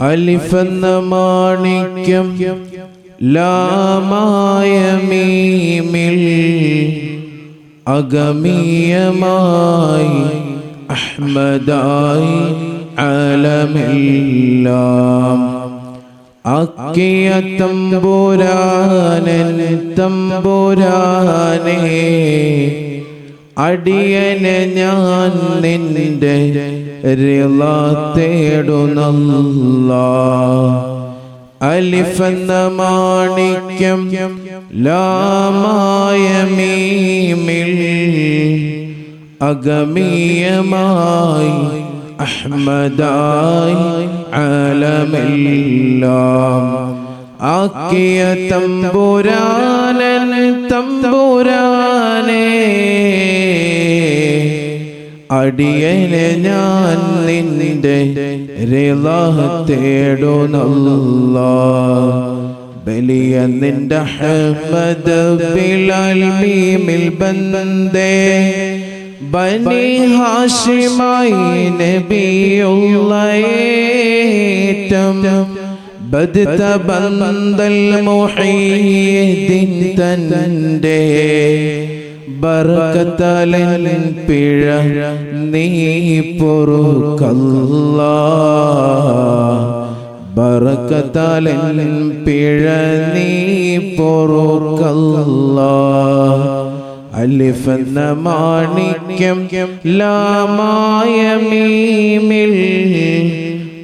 അലിഫെന്ന മാണിക്യം ലാമായ മീമിൽ അഗമീയമായി അഹ്മദായി അലമെല്ലാം. അക്കിയ തമ്പുരാനൻ തമ്പുരാനേ അടിയനെ ഞാൻ നിന്റെ റിള തേടുന്നല്ല. അലിഫെന്ന മാണിക്യം ലാമായ മീമിൽ അഗമീയമായി അഹ്മദായി അലമെല്ലാം ആക്കിയ തമ്പുരാനൻ തമ്പുരാനേ അടിയനെ ഞാൻ നിന്റെ റിള തേടുന്നല്ല. ബലിയ നിന്റെ ഹമ്മദ് ബിലാൽ മീമിൽ ബന്ദേ ബനി ഹാഷിമായി നബിയുള്ളേറ്റം ബദത ബന്ദൽ മുഹീദ്ദീൻ തന്റെ ബർക്കത്തലൻ പിഴ നീ പൊറുക്കല്ല. ബർക്കത്തലൻ പിഴ നീ പൊറുക്കല്ല. അലിഫന്ന മാണിക്യം ലാമായ മീമിൽ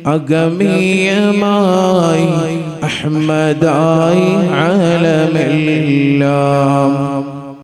അഗമീയമായി അഹമ്മദായി അലമെല്ലാം